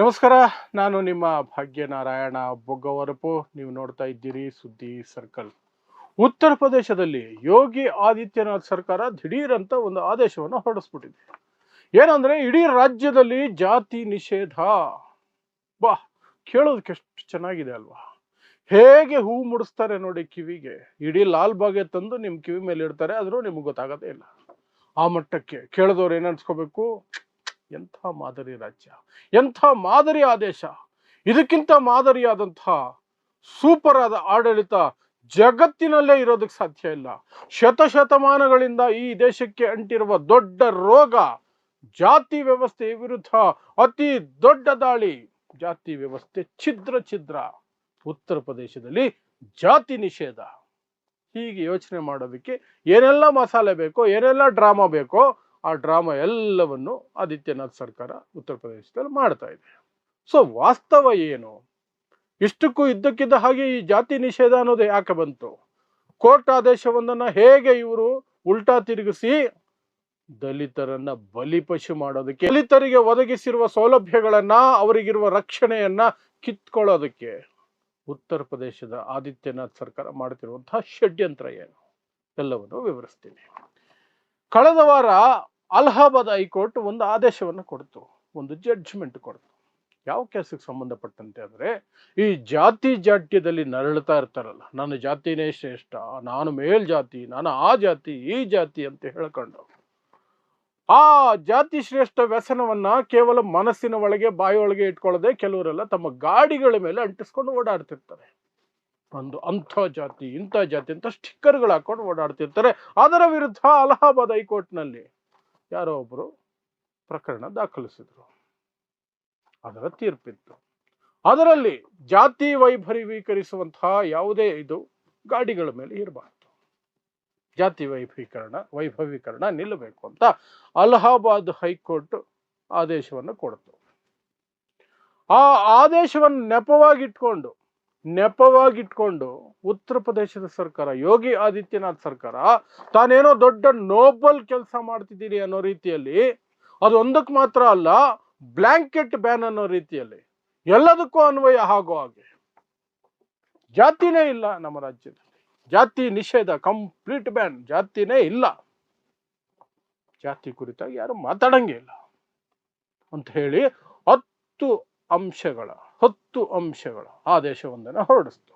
ನಮಸ್ಕಾರ, ನಾನು ನಿಮ್ಮ ಭಾಗ್ಯನಾರಾಯಣ ಬೊಗ್ಗವರಪು. ನೀವು ನೋಡ್ತಾ ಇದ್ದೀರಿ ಸುದ್ದಿ ಸರ್ಕಲ್. ಉತ್ತರ ಪ್ರದೇಶದಲ್ಲಿ ಯೋಗಿ ಆದಿತ್ಯನಾಥ್ ಸರ್ಕಾರ ದಿಢೀರಂತ ಒಂದು ಆದೇಶವನ್ನು ಹೊರಡಿಸ್ಬಿಟ್ಟಿದೆ. ಏನಂದ್ರೆ, ಇಡೀ ರಾಜ್ಯದಲ್ಲಿ ಜಾತಿ ನಿಷೇಧ. ಬಾ, ಕೇಳೋದಕ್ಕೆ ಎಷ್ಟು ಚೆನ್ನಾಗಿದೆ ಅಲ್ವಾ? ಹೇಗೆ ಹೂ ಮುಡಿಸ್ತಾರೆ ನೋಡಿ ಕಿವಿಗೆ. ಇಡೀ ಲಾಲ್ ಬಾಗೆ ತಂದು ನಿಮ್ಮ ಕಿವಿ ಮೇಲೆ ಇಡ್ತಾರೆ ಆದರೂ ನಿಮ್ಗೆ ಗೊತ್ತಾಗೋದೇ ಇಲ್ಲ. ಆ ಮಟ್ಟಕ್ಕೆ ಕೇಳಿದವ್ರು ಏನು ಅನ್ಸ್ಕೋಬೇಕು? ಎಂಥ ಮಾದರಿ ರಾಜ್ಯ, ಎಂಥ ಮಾದರಿ ಆದೇಶ, ಇದಕ್ಕಿಂತ ಮಾದರಿಯಾದಂಥ ಸೂಪರ್ ಆದ ಆಡಳಿತ ಜಗತ್ತಿನಲ್ಲೇ ಇರೋದಕ್ಕೆ ಸಾಧ್ಯ ಇಲ್ಲ. ಶತಶತಮಾನಗಳಿಂದ ಈ ದೇಶಕ್ಕೆ ಅಂಟಿರುವ ದೊಡ್ಡ ರೋಗ, ಜಾತಿ ವ್ಯವಸ್ಥೆ ವಿರುದ್ಧ ಅತಿ ದೊಡ್ಡ ದಾಳಿ, ಜಾತಿ ವ್ಯವಸ್ಥೆ ಛಿದ್ರ ಛಿದ್ರ, ಉತ್ತರ ಪ್ರದೇಶದಲ್ಲಿ ಜಾತಿ ನಿಷೇಧ. ಹೀಗೆ ಯೋಚನೆ ಮಾಡೋದಕ್ಕೆ ಏನೆಲ್ಲ ಮಸಾಲೆ ಬೇಕೋ, ಏನೆಲ್ಲ ಡ್ರಾಮಾ ಬೇಕೋ ಆ ಡ್ರಾಮಾ ಎಲ್ಲವನ್ನು ಆದಿತ್ಯನಾಥ್ ಸರ್ಕಾರ ಉತ್ತರ ಪ್ರದೇಶದಲ್ಲಿ ಮಾಡ್ತಾ ಇದೆ. ಸೊ ವಾಸ್ತವ ಏನು? ಇಷ್ಟಕ್ಕೂ ಇದ್ದಕ್ಕಿದ್ದ ಹಾಗೆ ಈ ಜಾತಿ ನಿಷೇಧ ಅನ್ನೋದು ಯಾಕೆ ಬಂತು? ಕೋರ್ಟ್ ಆದೇಶವೊಂದನ್ನು ಹೇಗೆ ಇವರು ಉಲ್ಟಾ ತಿರುಗಿಸಿ ದಲಿತರನ್ನ ಬಲಿಪಶು ಮಾಡೋದಕ್ಕೆ, ದಲಿತರಿಗೆ ಒದಗಿಸಿರುವ ಸೌಲಭ್ಯಗಳನ್ನ, ಅವರಿಗಿರುವ ರಕ್ಷಣೆಯನ್ನ ಕಿತ್ಕೊಳ್ಳೋದಕ್ಕೆ ಉತ್ತರ ಪ್ರದೇಶದ ಆದಿತ್ಯನಾಥ್ ಸರ್ಕಾರ ಮಾಡುತ್ತಿರುವಂತಹ ಷಡ್ಯಂತ್ರ ಏನು? ಎಲ್ಲವನ್ನು ವಿವರಿಸ್ತೀನಿ. ಕಳೆದ ವಾರ ಅಲಹಾಬಾದ್ ಹೈಕೋರ್ಟ್ ಒಂದು ಆದೇಶವನ್ನು ಕೊಡ್ತು, ಒಂದು ಜಡ್ಜ್ಮೆಂಟ್ ಕೊಡ್ತು. ಯಾವ ಕೇಸಿಗೆ ಸಂಬಂಧಪಟ್ಟಂತೆ ಅಂದ್ರೆ, ಈ ಜಾತಿ ಜಾಟ್ಯದಲ್ಲಿ ನರಳುತ್ತಾ ಇರ್ತಾರಲ್ಲ, ನನ್ನ ಜಾತಿನೇ ಶ್ರೇಷ್ಠ, ನಾನು ಮೇಲ್ ಜಾತಿ, ನಾನು ಆ ಜಾತಿ, ಈ ಜಾತಿ ಅಂತ ಹೇಳ್ಕೊಂಡು, ಆ ಜಾತಿ ಶ್ರೇಷ್ಠ ವ್ಯಸನವನ್ನ ಕೇವಲ ಮನಸ್ಸಿನ ಒಳಗೆ ಬಾಯಿಯೊಳಗೆ ಇಟ್ಕೊಳ್ಳದೆ ಕೆಲವರೆಲ್ಲ ತಮ್ಮ ಗಾಡಿಗಳ ಮೇಲೆ ಅಂಟಿಸ್ಕೊಂಡು ಓಡಾಡ್ತಿರ್ತಾರೆ. ಒಂದು ಅಂಥ ಜಾತಿ, ಇಂಥ ಜಾತಿ ಅಂತ ಸ್ಟಿಕ್ಕರ್ಗಳು ಹಾಕೊಂಡು ಓಡಾಡ್ತಿರ್ತಾರೆ. ಅದರ ವಿರುದ್ಧ ಅಲಹಾಬಾದ್ ಹೈಕೋರ್ಟ್ನಲ್ಲಿ ಯಾರೋ ಒಬ್ಬರು ಪ್ರಕರಣ ದಾಖಲಿಸಿದರು. ಅದರ ತೀರ್ಪಿತ್ತು. ಅದರಲ್ಲಿ ಜಾತಿ ವೈಭವೀಕರಿಸುವಂತಹ ಯಾವುದೇ ಇದು ಗಾಡಿಗಳ ಮೇಲೆ ಇರಬಾರ್ದು. ಜಾತಿ ವೈಭವೀಕರಣ ವೈಭವೀಕರಣ ನಿಲ್ಲಬೇಕು ಅಂತ ಅಲಹಾಬಾದ್ ಹೈಕೋರ್ಟ್ ಆದೇಶವನ್ನು ಕೊಡ್ತು. ಆ ಆದೇಶವನ್ನು ನೆಪವಾಗಿಟ್ಕೊಂಡು ನೆಪವಾಗಿಟ್ಕೊಂಡು ಉತ್ತರ ಪ್ರದೇಶದ ಸರ್ಕಾರ, ಯೋಗಿ ಆದಿತ್ಯನಾಥ್ ಸರ್ಕಾರ, ತಾನೇನೋ ದೊಡ್ಡ ನೋಬಲ್ ಕೆಲಸ ಮಾಡ್ತಿದ್ದೀರಿ ಅನ್ನೋ ರೀತಿಯಲ್ಲಿ, ಅದು ಒಂದಕ್ಕೆ ಮಾತ್ರ ಅಲ್ಲ ಬ್ಲಾಂಕೆಟ್ ಬ್ಯಾನ್ ಅನ್ನೋ ರೀತಿಯಲ್ಲಿ ಎಲ್ಲದಕ್ಕೂ ಅನ್ವಯ ಆಗೋ ಹಾಗೆ. ಜಾತಿನೇ ಇಲ್ಲ ನಮ್ಮ ರಾಜ್ಯದಲ್ಲಿ. ಜಾತಿ ನಿಷೇಧ ಕಂಪ್ಲೀಟ್ ಬ್ಯಾನ್ ಜಾತಿನೇ ಇಲ್ಲ. ಜಾತಿ ಕುರಿತಾಗಿ ಯಾರು ಮಾತಾಡಂಗೆ ಇಲ್ಲ ಅಂತ ಹೇಳಿ ಹತ್ತು ಅಂಶಗಳ ಹತ್ತು ಅಂಶಗಳು ಆ ದೇಶವೊಂದನ್ನು ಹೊರಡಿಸ್ತು.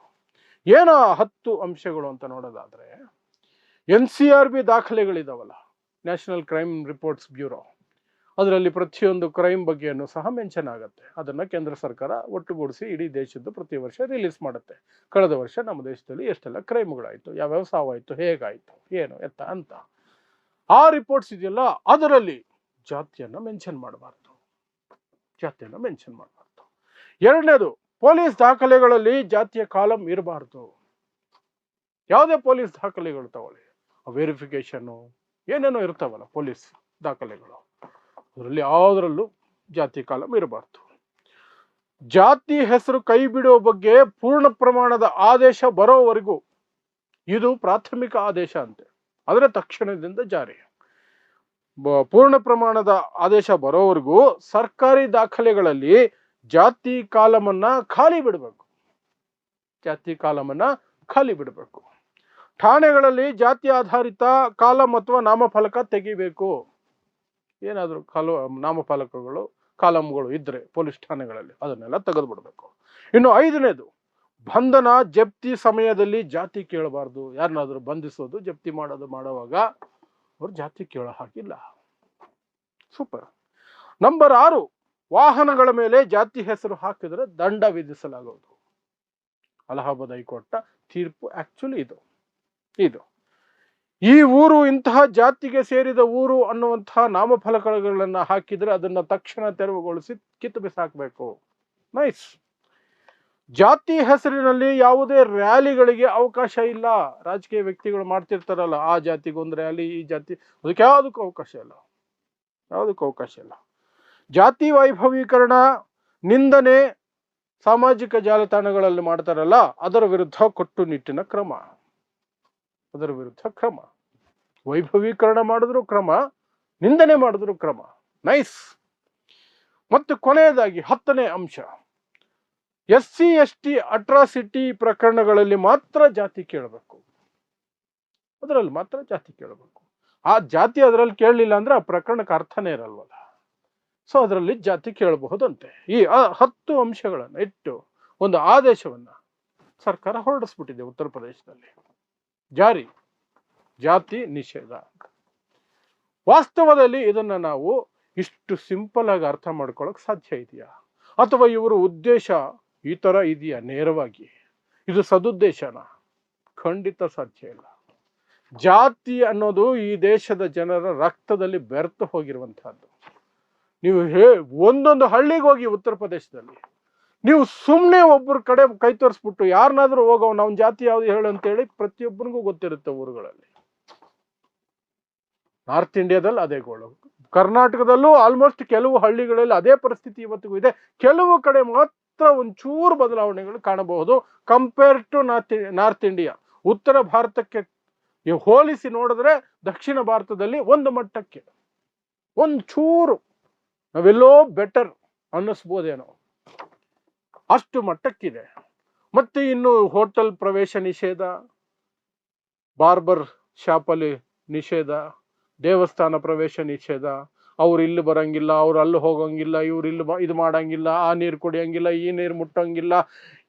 ಏನೋ ಹತ್ತು ಅಂಶಗಳು ಅಂತ ನೋಡೋದಾದ್ರೆ ಎನ್ ಸಿ ಆರ್ ಬಿ ದಾಖಲೆಗಳಿದಾವಲ್ಲ, ನ್ಯಾಷನಲ್ ಕ್ರೈಮ್ ರಿಪೋರ್ಟ್ಸ್ ಬ್ಯೂರೋ. ಅದರಲ್ಲಿ ಪ್ರತಿಯೊಂದು ಕ್ರೈಮ್ ಬಗ್ಗೆಯನ್ನು ಸಹ ಮೆನ್ಷನ್ ಆಗುತ್ತೆ. ಅದನ್ನ ಕೇಂದ್ರ ಸರ್ಕಾರ ಒಟ್ಟುಗೂಡಿಸಿ ಇಡೀ ದೇಶದ್ದು ಪ್ರತಿ ವರ್ಷ ರಿಲೀಸ್ ಮಾಡುತ್ತೆ. ಕಳೆದ ವರ್ಷ ನಮ್ಮ ದೇಶದಲ್ಲಿ ಎಷ್ಟೆಲ್ಲ ಕ್ರೈಮ್ಗಳಾಯಿತು, ಯಾವ್ಯಾವ ಸಾವಾಯಿತು, ಹೇಗಾಯಿತು, ಏನು, ಎತ್ತ, ಅಂತ. ಆ ರಿಪೋರ್ಟ್ಸ್ ಇದೆಯಲ್ಲ, ಅದರಲ್ಲಿ ಜಾತಿಯನ್ನು ಮೆನ್ಷನ್ ಮಾಡಬಾರ್ದು. ಜಾತಿಯನ್ನು ಮೆನ್ಷನ್ ಮಾಡಬಾರ್ದು. ಎರಡನೇದು, ಪೊಲೀಸ್ ದಾಖಲೆಗಳಲ್ಲಿ ಜಾತಿಯ ಕಾಲಂ ಇರಬಾರ್ದು. ಯಾವುದೇ ಪೊಲೀಸ್ ದಾಖಲೆಗಳು ತಗೊಳ್ಳಿ. ವೆರಿಫಿಕೇಶನ್ನು ಏನೇನೋ ಇರ್ತಾವಲ್ಲ ಪೊಲೀಸ್ ದಾಖಲೆಗಳು. ಅದರಲ್ಲಿ ಯಾವುದರಲ್ಲೂ ಜಾತಿ ಕಾಲಂ ಇರಬಾರ್ದು. ಜಾತಿ ಹೆಸರು ಕೈ ಬಿಡುವ ಬಗ್ಗೆ ಪೂರ್ಣ ಪ್ರಮಾಣದ ಆದೇಶ ಬರೋವರೆಗೂ, ಇದು ಪ್ರಾಥಮಿಕ ಆದೇಶ ಅಂತೆ. ಆದರೆ ತಕ್ಷಣದಿಂದ ಜಾರಿ. ಪೂರ್ಣ ಪ್ರಮಾಣದ ಆದೇಶ ಬರೋವರೆಗೂ ಸರ್ಕಾರಿ ದಾಖಲೆಗಳಲ್ಲಿ ಜಾತಿ ಕಾಲಮನ್ನ ಖಾಲಿ ಬಿಡಬೇಕು. ಜಾತಿ ಕಾಲಮನ್ನ ಖಾಲಿ ಬಿಡಬೇಕು. ಠಾಣೆಗಳಲ್ಲಿ ಜಾತಿ ಆಧಾರಿತ ಕಾಲಂ ಅಥವಾ ನಾಮಫಲಕ ತೆಗಿಬೇಕು. ಏನಾದರೂ ಕಾಲ, ನಾಮಫಲಕಗಳು, ಕಾಲಂಗಳು ಇದ್ರೆ ಪೊಲೀಸ್ ಠಾಣೆಗಳಲ್ಲಿ ಅದನ್ನೆಲ್ಲ ತೆಗೆದು ಬಿಡಬೇಕು ಇನ್ನು ಐದನೇದು, ಬಂಧನ ಜಪ್ತಿ ಸಮಯದಲ್ಲಿ ಜಾತಿ ಕೇಳಬಾರ್ದು. ಯಾರನ್ನಾದ್ರೂ ಬಂಧಿಸೋದು, ಜಪ್ತಿ ಮಾಡೋದು ಮಾಡುವಾಗ ಅವ್ರು ಜಾತಿ ಕೇಳೋ ಹಾಕಿಲ್ಲ ಸೂಪರ್. ನಂಬರ್ ಆರು ವಾಹನಗಳ ಮೇಲೆ ಜಾತಿ ಹೆಸರು ಹಾಕಿದರೆ ದಂಡ ವಿಧಿಸಲಾಗುವುದು. ಅಲಹಾಬಾದ್ ಹೈಕೋರ್ಟ್ ತೀರ್ಪು ಆಕ್ಚುಲಿ ಇದು. ಇದು. ಈ ಊರು ಇಂತಹ ಜಾತಿಗೆ ಸೇರಿದ ಊರು ಅನ್ನುವಂತಹ ನಾಮಫಲಕಗಳನ್ನು ಹಾಕಿದ್ರೆ ಅದನ್ನ ತಕ್ಷಣ ತೆರವುಗೊಳಿಸಿ ಕಿತ್ತು ಬಿಸಾಕಬೇಕು. ನೈಸ್ ಜಾತಿ ಹೆಸರಿನಲ್ಲಿ ಯಾವುದೇ ರ್ಯಾಲಿಗಳಿಗೆ ಅವಕಾಶ ಇಲ್ಲ. ರಾಜಕೀಯ ವ್ಯಕ್ತಿಗಳು ಮಾಡ್ತಿರ್ತಾರಲ್ಲ, ಆ ಜಾತಿಗೊಂದು ರ್ಯಾಲಿ, ಈ ಜಾತಿ, ಅದಕ್ಕೆ ಯಾವುದಕ್ಕೂ ಅವಕಾಶ ಇಲ್ಲ. ಯಾವುದಕ್ಕೂ ಅವಕಾಶ ಇಲ್ಲ. ಜಾತಿ ವೈಭವೀಕರಣ ನಿಂದನೆ ಸಾಮಾಜಿಕ ಜಾಲತಾಣಗಳಲ್ಲಿ ಮಾಡ್ತಾರಲ್ಲ, ಅದರ ವಿರುದ್ಧ ಕಟ್ಟುನಿಟ್ಟಿನ ಕ್ರಮ. ಅದರ ವಿರುದ್ಧ ಕ್ರಮ. ವೈಭವೀಕರಣ ಮಾಡಿದ್ರು ಕ್ರಮ, ನಿಂದನೆ ಮಾಡಿದ್ರು ಕ್ರಮ. ನೈಸ್. ಮತ್ತು ಕೊನೆಯದಾಗಿ ಹತ್ತನೇ ಅಂಶ. S C, S T atrocity ಪ್ರಕರಣಗಳಲ್ಲಿ ಮಾತ್ರ ಜಾತಿ ಕೇಳಬೇಕು. ಅದರಲ್ಲಿ ಮಾತ್ರ ಜಾತಿ ಕೇಳಬೇಕು. ಆ ಜಾತಿ ಅದರಲ್ಲಿ ಕೇಳಲಿಲ್ಲ ಅಂದ್ರೆ ಆ ಪ್ರಕರಣಕ್ಕೆ ಅರ್ಥನೇ ಇರಲ್ವಲ್ಲ. ಸೊ ಅದರಲ್ಲಿ ಜಾತಿ ಕೇಳಬಹುದಂತೆ. ಈ ಹತ್ತು ಅಂಶಗಳನ್ನು ಇಟ್ಟು ಒಂದು ಆದೇಶವನ್ನ ಸರ್ಕಾರ ಹೊರಡಿಸ್ಬಿಟ್ಟಿದೆ ಉತ್ತರ ಪ್ರದೇಶದಲ್ಲಿ. ಜಾರಿ. ಜಾತಿ ನಿಷೇಧ. ವಾಸ್ತವದಲ್ಲಿ ಇದನ್ನ ನಾವು ಇಷ್ಟು ಸಿಂಪಲ್ ಆಗಿ ಅರ್ಥ ಮಾಡ್ಕೊಳಕ್ ಸಾಧ್ಯ ಇದೆಯಾ? ಅಥವಾ ಇವರ ಉದ್ದೇಶ ಈ ತರ ಇದೆಯಾ ನೇರವಾಗಿ? ಇದು ಸದುದ್ದೇಶನ? ಖಂಡಿತ ಸಾಧ್ಯ ಇಲ್ಲ. ಜಾತಿ ಅನ್ನೋದು ಈ ದೇಶದ ಜನರ ರಕ್ತದಲ್ಲಿ ಬೆರೆತು ಹೋಗಿರುವಂತಹದ್ದು. ನೀವು ಹೇ, ಒಂದೊಂದು ಹಳ್ಳಿಗೆ ಹೋಗಿ ಉತ್ತರ ಪ್ರದೇಶದಲ್ಲಿ. ನೀವು ಸುಮ್ಮನೆ ಒಬ್ಬರ ಕಡೆ ಕೈ ತೋರಿಸ್ಬಿಟ್ಟು ಯಾರನ್ನಾದ್ರೂ ಹೋಗೋ ನಮ್ಮ ಜಾತಿ ಯಾವ್ದು ಹೇಳು ಅಂತೇಳಿ ಪ್ರತಿಯೊಬ್ಬರಿಗೂ ಗೊತ್ತಿರುತ್ತೆ ಊರುಗಳಲ್ಲಿ. ನಾರ್ತ್ ಇಂಡಿಯಾದಲ್ಲಿ ಅದೇ ಗೋಳು. ಕರ್ನಾಟಕದಲ್ಲೂ ಆಲ್ಮೋಸ್ಟ್ ಕೆಲವು ಹಳ್ಳಿಗಳಲ್ಲಿ ಅದೇ ಪರಿಸ್ಥಿತಿ ಇವತ್ತಿಗೂ ಇದೆ. ಕೆಲವು ಕಡೆ ಮಾತ್ರ ಒಂಚೂರು ಬದಲಾವಣೆಗಳು ಕಾಣಬಹುದು compare to north north India ಉತ್ತರ ಭಾರತಕ್ಕೆ ಹೋಲಿಸಿ ನೋಡಿದ್ರೆ ದಕ್ಷಿಣ ಭಾರತದಲ್ಲಿ ಒಂದು ಮಟ್ಟಕ್ಕೆ ಒಂಚೂರು ನಾವೆಲ್ಲೋ ಬೆಟರ್ ಅನ್ನಿಸ್ಬೋದೇನೋ. ಅಷ್ಟು ಮಟ್ಟಕ್ಕಿದೆ. ಮತ್ತೆ ಇನ್ನು ಹೋಟೆಲ್ ಪ್ರವೇಶ ನಿಷೇಧ ಬಾರ್ಬರ್ ಶಾಪಲ್ಲಿ ನಿಷೇಧ, ದೇವಸ್ಥಾನ ಪ್ರವೇಶ ನಿಷೇಧ, ಅವ್ರು ಇಲ್ಲಿ ಬರಂಗಿಲ್ಲ, ಅವ್ರು ಅಲ್ಲಿ ಹೋಗಂಗಿಲ್ಲ, ಇವ್ರು ಇಲ್ಲಿ ಇದು ಮಾಡಂಗಿಲ್ಲ, ಆ ನೀರು ಕುಡಿಯಂಗಿಲ್ಲ, ಈ ನೀರು ಮುಟ್ಟಂಗಿಲ್ಲ,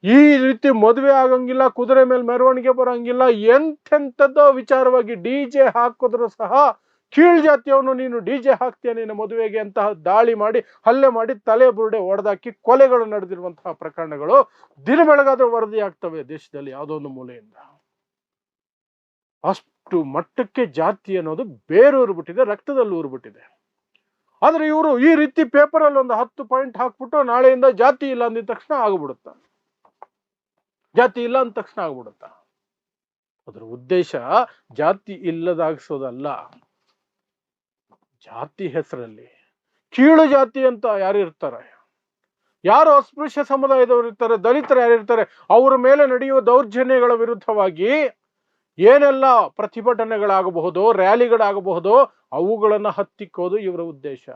ಈ ರೀತಿ ಮದುವೆ ಆಗಂಗಿಲ್ಲ, ಕುದುರೆ ಮೇಲೆ ಮೆರವಣಿಗೆ ಬರಂಗಿಲ್ಲ, ಎಂಥೆಂಥದ್ದೋ ವಿಚಾರವಾಗಿ ಡಿ ಜೆ ಹಾಕಿದ್ರು ಸಹ ಕೀಳ್ ಜಾತಿಯವನು ನೀನು ಡಿ ಜೆ ಹಾಕ್ತೀಯ ನಿನ್ನ ಮದುವೆಗೆ ಅಂತ ದಾಳಿ ಮಾಡಿ, ಹಲ್ಲೆ ಮಾಡಿ ತಲೆ ಬುರುಡೆ ಒಡೆದಾಕಿ ಕೊಲೆಗಳು ನಡೆದಿರುವಂತಹ ಪ್ರಕರಣಗಳು ದಿನ ಬೆಳಗಾದ್ರೆ ವರದಿ ಆಗ್ತವೆ ದೇಶದಲ್ಲಿ ಯಾವುದೋ ಒಂದು ಮೂಲೆಯಿಂದ. ಅಷ್ಟು ಮಟ್ಟಕ್ಕೆ ಜಾತಿ ಅನ್ನೋದು ಬೇರೂರು ಬಿಟ್ಟಿದೆ ರಕ್ತದಲ್ಲಿ ಊರ್ಬಿಟ್ಟಿದೆ. ಆದ್ರೆ ಇವರು ಈ ರೀತಿ ಪೇಪರಲ್ಲಿ ಒಂದು ಹತ್ತು ಪಾಯಿಂಟ್ ಹಾಕ್ಬಿಟ್ಟು ನಾಳೆಯಿಂದ ಜಾತಿ ಇಲ್ಲ ಅಂದಿದ ತಕ್ಷಣ ಆಗ್ಬಿಡುತ್ತ? ಜಾತಿ ಇಲ್ಲ ಅಂದ ತಕ್ಷಣ ಆಗ್ಬಿಡುತ್ತ? ಅದ್ರ ಉದ್ದೇಶ ಜಾತಿ ಇಲ್ಲದಾಗಿಸೋದಲ್ಲ. ಜಾತಿ ಹೆಸರಲ್ಲಿ ಕೀಳು ಜಾತಿ ಅಂತ ಯಾರು ಇರ್ತಾರೆ? ಯಾರು ಅಸ್ಪೃಶ್ಯ ಸಮುದಾಯದವರು ಇರ್ತಾರೆ, ದಲಿತರು ಯಾರು ಇರ್ತಾರೆ, ಅವರ ಮೇಲೆ ನಡೆಯುವ ದೌರ್ಜನ್ಯಗಳ ವಿರುದ್ಧವಾಗಿ ಏನೆಲ್ಲ ಪ್ರತಿಭಟನೆಗಳಾಗಬಹುದು, ರ್ಯಾಲಿಗಳಾಗಬಹುದು, ಅವುಗಳನ್ನು ಹತ್ತಿಕ್ಕೋದು ಇವರ ಉದ್ದೇಶ.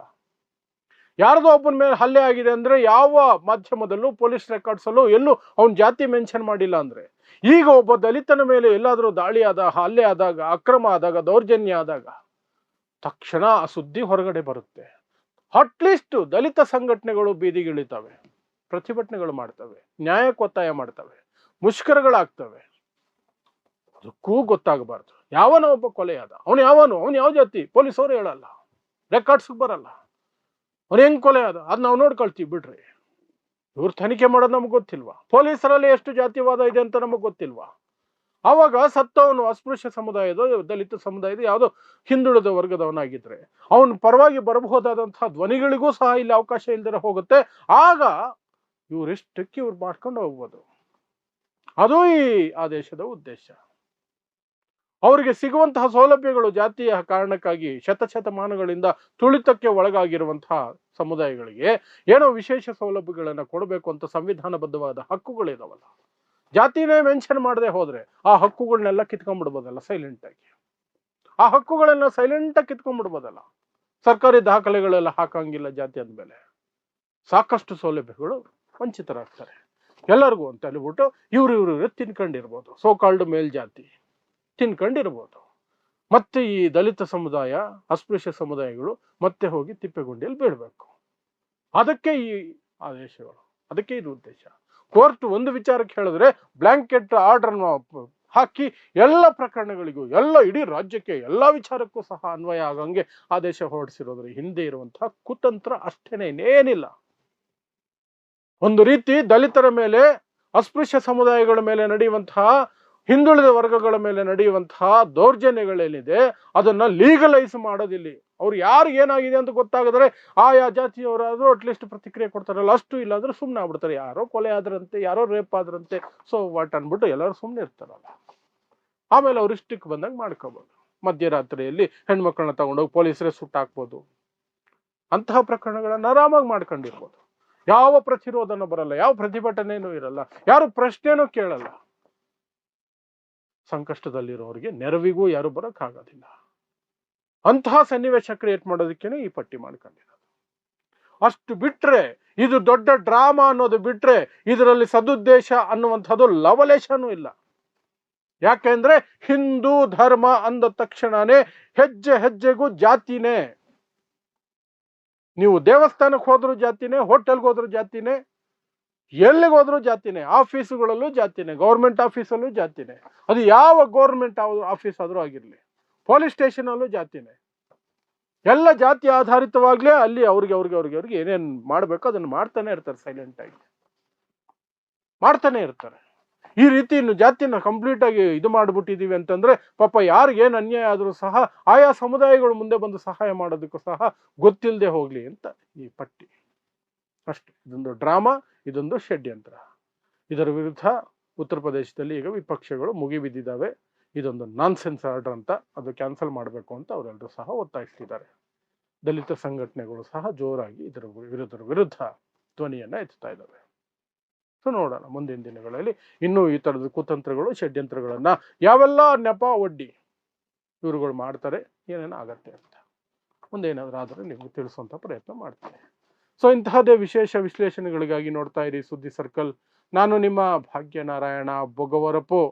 ಯಾರದೋ ಒಬ್ಬನ ಮೇಲೆ ಹಲ್ಲೆ ಆಗಿದೆ ಅಂದ್ರೆ ಯಾವ ಮಾಧ್ಯಮದಲ್ಲೂ, ಪೊಲೀಸ್ ರೆಕಾರ್ಡ್ಸಲ್ಲೂ ಎಲ್ಲೂ ಅವ್ನ ಜಾತಿ ಮೆನ್ಷನ್ ಮಾಡಿಲ್ಲ ಅಂದ್ರೆ. ಈಗ ಒಬ್ಬ ದಲಿತನ ಮೇಲೆ ಎಲ್ಲಾದರೂ ದಾಳಿ ಆದಾಗ ಹಲ್ಲೆ ಆದಾಗ, ಅಕ್ರಮ ಆದಾಗ, ದೌರ್ಜನ್ಯ ಆದಾಗ ತಕ್ಷಣ ಆ ಸುದ್ದಿ ಹೊರಗಡೆ ಬರುತ್ತೆ. ಅಟ್ಲೀಸ್ಟ್ ದಲಿತ ಸಂಘಟನೆಗಳು ಬೀದಿಗಿಳಿತವೆ, ಪ್ರತಿಭಟನೆಗಳು ಮಾಡ್ತವೆ ನ್ಯಾಯಕ್ಕೆ ಒತ್ತಾಯ ಮಾಡ್ತವೆ, ಮುಷ್ಕರಗಳಾಗ್ತವೆ. ಅದಕ್ಕೂ ಗೊತ್ತಾಗಬಾರ್ದು. ಯಾವನೋ ಒಬ್ಬ ಕೊಲೆಯಾದ, ಅವನು ಯಾವನು, ಅವನು ಯಾವ ಜಾತಿ, ಪೊಲೀಸ್ ಅವರು ಹೇಳಲ್ಲ ರೆಕಾರ್ಡ್ಸ್ ಬರಲ್ಲ. ಅವನು ಹೆಂಗ್ ಕೊಲೆ ಆದ ಅದ್ ನಾವು ನೋಡ್ಕೊಳ್ತೀವಿ ಬಿಡ್ರಿ. ಇವ್ರು ತನಿಖೆ ಮಾಡೋದು ನಮ್ಗೆ ಗೊತ್ತಿಲ್ವಾ? ಪೊಲೀಸರಲ್ಲಿ ಎಷ್ಟು ಜಾತಿವಾದ ಇದೆ ಅಂತ ನಮಗೆ ಗೊತ್ತಿಲ್ವಾ? ಆವಾಗ ಸತ್ತವನು ಅಸ್ಪೃಶ್ಯ ಸಮುದಾಯದ, ದಲಿತ ಸಮುದಾಯದ, ಯಾವುದೋ ಹಿಂದುಳಿದ ವರ್ಗದವನಾಗಿದ್ರೆ, ಅವನ ಪರವಾಗಿ ಬರಬಹುದಾದಂತಹ ಧ್ವನಿಗಳಿಗೂ ಸಹ ಇಲ್ಲಿ ಅವಕಾಶ ಇಲ್ದಿರ ಹೋಗುತ್ತೆ. ಆಗ ಇವರಿಷ್ಟಕ್ಕೆ ಇವ್ರು ಮಾಡ್ಕೊಂಡು ಹೋಗ್ಬೋದು? ಅದು ಈ ಆದೇಶದ ಉದ್ದೇಶ. ಅವರಿಗೆ ಸಿಗುವಂತಹ ಸೌಲಭ್ಯಗಳು ಜಾತಿಯ ಕಾರಣಕ್ಕಾಗಿ ಶತಶತಮಾನಗಳಿಂದ ತುಳಿತಕ್ಕೆ ಒಳಗಾಗಿರುವಂತಹ ಸಮುದಾಯಗಳಿಗೆ ಏನೋ ವಿಶೇಷ ಸೌಲಭ್ಯಗಳನ್ನು ಕೊಡಬೇಕು ಅಂತ ಸಂವಿಧಾನಬದ್ಧವಾದ ಹಕ್ಕುಗಳಿದಾವಲ್ಲ. ಜಾತಿನೇ ಮೆನ್ಷನ್ ಮಾಡದೆ ಹೋದ್ರೆ ಆ ಹಕ್ಕುಗಳನ್ನೆಲ್ಲ ಕಿತ್ಕೊಂಡ್ಬಿಡ್ಬೋದಲ್ಲ ಸೈಲೆಂಟ್ ಆಗಿ. ಆ ಹಕ್ಕುಗಳನ್ನ ಸೈಲೆಂಟ್ ಆಗಿ ಕಿತ್ಕೊಂಡ್ಬಿಡ್ಬೋದಲ್ಲ. ಸರ್ಕಾರಿ ದಾಖಲೆಗಳೆಲ್ಲ ಹಾಕಂಗಿಲ್ಲ ಜಾತಿ ಅಂದಮೇಲೆ. ಸಾಕಷ್ಟು ಸೌಲಭ್ಯಗಳು ವಂಚಿತರಾಗ್ತಾರೆ. ಎಲ್ಲರಿಗೂ ಅಂತ ಹೇಳ್ಬಿಟ್ಟು ಇವ್ರು ಇವ್ರು ತಿನ್ಕೊಂಡಿರ್ಬೋದು. ಸೋ ಮೇಲ್ ಮೇಲ್ಜಾತಿ ತಿನ್ಕೊಂಡಿರ್ಬೋದು. ಮತ್ತೆ ಈ ದಲಿತ ಸಮುದಾಯ, ಅಸ್ಪೃಶ್ಯ ಸಮುದಾಯಗಳು ಮತ್ತೆ ಹೋಗಿ ತಿಪ್ಪೆಗುಂಡಿಯಲ್ಲಿ ಬೀಳ್ಬೇಕು. ಅದಕ್ಕೆ ಈ ಆದೇಶಗಳು, ಅದಕ್ಕೆ ಇದು ಉದ್ದೇಶ. ಕೋರ್ಟ್ ಒಂದು ವಿಚಾರಕ್ಕೆ ಹೇಳಿದ್ರೆ ಬ್ಲಾಂಕೆಟ್ ಆರ್ಡರ್ ಹಾಕಿ ಎಲ್ಲ ಪ್ರಕರಣಗಳಿಗೂ, ಎಲ್ಲ ಇಡೀ ರಾಜ್ಯಕ್ಕೆ ಎಲ್ಲ ವಿಚಾರಕ್ಕೂ ಸಹ ಅನ್ವಯ ಆಗಂಗೆ ಆದೇಶ ಹೊರಡಿಸಿರೋದ್ರ ಹಿಂದೆ ಇರುವಂತಹ ಕುತಂತ್ರ ಅಷ್ಟೇನೆ, ಇನ್ನೇನಿಲ್ಲ. ಒಂದು ರೀತಿ ದಲಿತರ ಮೇಲೆ, ಅಸ್ಪೃಶ್ಯ ಸಮುದಾಯಗಳ ಮೇಲೆ ನಡೆಯುವಂತಹ, ಹಿಂದುಳಿದ ವರ್ಗಗಳ ಮೇಲೆ ನಡೆಯುವಂತಹ ದೌರ್ಜನ್ಯಗಳೇನಿದೆ, ಅದನ್ನ ಲೀಗಲೈಸ್ ಮಾಡೋದಿಲ್ಲಿ. ಅವ್ರು ಯಾರು ಏನಾಗಿದೆ ಅಂತ ಗೊತ್ತಾಗಿದ್ರೆ ಆಯಾ ಜಾತಿಯವರಾದ್ರೂ ಅಟ್ಲೀಸ್ಟ್ ಪ್ರತಿಕ್ರಿಯೆ ಕೊಡ್ತಾರಲ್ಲ. ಅಷ್ಟು ಇಲ್ಲಾಂದ್ರೆ ಸುಮ್ಮನೆ ಆಗ್ಬಿಡ್ತಾರೆ. ಯಾರೋ ಕೊಲೆ ಆದ್ರಂತೆ, ಯಾರೋ ರೇಪ್ ಆದ್ರಂತೆ. ಸೊ ವಾಟ್ ಅನ್ಬಿಟ್ಟು ಎಲ್ಲರೂ ಸುಮ್ಮನೆ ಇರ್ತಾರಲ್ಲ. ಆಮೇಲೆ ಅವ್ರು ಇಷ್ಟಕ್ಕೆ ಬಂದಂಗೆ ಮಾಡ್ಕೋಬೋದು. ಮಧ್ಯರಾತ್ರಿಯಲ್ಲಿ ಹೆಣ್ಮಕ್ಳನ್ನ ತಗೊಂಡೋಗಿ ಪೊಲೀಸರೇ ಸುಟ್ಟಾಕ್ಬೋದು ಅಂತಹ ಪ್ರಕರಣಗಳನ್ನ ಆರಾಮಾಗಿ ಮಾಡ್ಕೊಂಡಿರ್ಬೋದು. ಯಾವ ಪ್ರತಿರೋಧನೂ ಬರಲ್ಲ, ಯಾವ ಪ್ರತಿಭಟನೆನೂ ಇರಲ್ಲ, ಯಾರು ಪ್ರಶ್ನೆನೂ ಕೇಳಲ್ಲ. ಸಂಕಷ್ಟದಲ್ಲಿರೋರಿಗೆ ನೆರವಿಗೂ ಯಾರು ಬರೋಕ್ಕಾಗೋದಿಲ್ಲ. ಅಂತಹ ಸನ್ನಿವೇಶ ಕ್ರಿಯೇಟ್ ಮಾಡೋದಕ್ಕೇನೆ ಈ ಪಟ್ಟಿ ಮಾಡ್ಕೊಂಡಿರೋದು. ಅಷ್ಟು ಬಿಟ್ರೆ ಇದು ದೊಡ್ಡ ಡ್ರಾಮಾ ಅನ್ನೋದು ಬಿಟ್ರೆ ಇದರಲ್ಲಿ ಸದುದ್ದೇಶ ಅನ್ನುವಂಥದ್ದು ಲವಲೇಶನೂ ಇಲ್ಲ. ಯಾಕೆಂದ್ರೆ ಹಿಂದೂ ಧರ್ಮ ಅಂದ ತಕ್ಷಣನೇ ಹೆಜ್ಜೆ ಹೆಜ್ಜೆಗೂ ಜಾತಿನೇ. ನೀವು ದೇವಸ್ಥಾನಕ್ಕೆ ಹೋದ್ರೂ ಜಾತಿನೇ, ಹೋಟೆಲ್ಗೆ ಹೋದ್ರೂ ಜಾತಿನೇ, ಎಲ್ಲಿಗೆ ಹೋದ್ರೂ ಜಾತಿನೇ, ಆಫೀಸುಗಳಲ್ಲೂ ಜಾತಿನೇ, ಗೌರ್ಮೆಂಟ್ ಆಫೀಸಲ್ಲೂ ಜಾತಿನೇ. ಅದು ಯಾವ ಗೌರ್ಮೆಂಟ್ ಆಫೀಸ್ ಆದ್ರೂ ಆಗಿರ್ಲಿ. ಪೊಲೀಸ್ ಸ್ಟೇಷನ್ ಅಲ್ಲೂ ಜಾತಿನೇ. ಎಲ್ಲ ಜಾತಿ ಆಧಾರಿತವಾಗ್ಲೇ ಅಲ್ಲಿ ಅವ್ರಿಗೆ ಅವ್ರಿಗೆ ಅವ್ರಿಗೆ ಅವ್ರಿಗೆ ಏನೇನ್ ಮಾಡಬೇಕು ಅದನ್ನ ಮಾಡ್ತಾನೆ ಇರ್ತಾರೆ ಸೈಲೆಂಟ್ ಆಗಿ. ಮಾಡ್ತಾನೆ ಇರ್ತಾರೆ. ಈ ರೀತಿ ಇನ್ನು ಜಾತಿನ ಕಂಪ್ಲೀಟ್ ಆಗಿ ಇದು ಮಾಡ್ಬಿಟ್ಟಿದೀವಿ ಅಂತಂದ್ರೆ ಪಾಪ ಯಾರಿಗೇನು ಅನ್ಯಾಯ ಆದರೂ ಸಹ ಆಯಾ ಸಮುದಾಯಗಳು ಮುಂದೆ ಬಂದು ಸಹಾಯ ಮಾಡೋದಕ್ಕೂ ಸಹ ಗೊತ್ತಿಲ್ಲದೆ ಹೋಗ್ಲಿ ಅಂತ ಈ ಪಟ್ಟಿ. ಅಷ್ಟೇ. ಇದೊಂದು ಡ್ರಾಮಾ, ಇದೊಂದು ಷಡ್ಯಂತ್ರ. ಇದರ ವಿರುದ್ಧ ಉತ್ತರ ಪ್ರದೇಶದಲ್ಲಿ ಈಗ ವಿಪಕ್ಷಗಳು ಮುಗಿಬಿದ್ದಿದ್ದಾವೆ. ಇದೊಂದು ನಾನ್ಸೆನ್ಸ್ ಆರ್ಡರ್ ಅಂತ ಅದು ಕ್ಯಾನ್ಸಲ್ ಮಾಡಬೇಕು ಅಂತ ಅವರೆಲ್ಲರೂ ಸಹ ಒತ್ತಾಯಿಸ್ತಿದ್ದಾರೆ. ದಲಿತ ಸಂಘಟನೆಗಳು ಸಹ ಜೋರಾಗಿ ಇದರ ವಿರುದ್ಧ ವಿರುದ್ಧ ಧ್ವನಿಯನ್ನ ಎತ್ತುತ್ತಾ ಇದ್ದಾವೆ. ಸೊ ನೋಡೋಣ ಮುಂದಿನ ದಿನಗಳಲ್ಲಿ ಇನ್ನೂ ಈ ತರದ ಕುತಂತ್ರಗಳು, ಷಡ್ಯಂತ್ರಗಳನ್ನ ಯಾವೆಲ್ಲ ನೆಪ ಒಡ್ಡಿ ಇವ್ರುಗಳು ಮಾಡ್ತಾರೆ, ಏನೇನು ಆಗತ್ತೆ ಅಂತ. ಮುಂದೇನಾದರೂ ಆದರೆ ನಿಮಗೆ ತಿಳಿಸುವಂತ ಪ್ರಯತ್ನ ಮಾಡ್ತೀನಿ. ಸೊ ಇಂತಹದೇ ವಿಶೇಷ ವಿಶ್ಲೇಷಣೆಗಳಿಗಾಗಿ ನೋಡ್ತಾ ಇರಿ ಸುದ್ದಿ ಸರ್ಕಲ್ ನಾನು ನಿಮ್ಮ ಭಾಗ್ಯನಾರಾಯಣ ಬೊಗವರಪು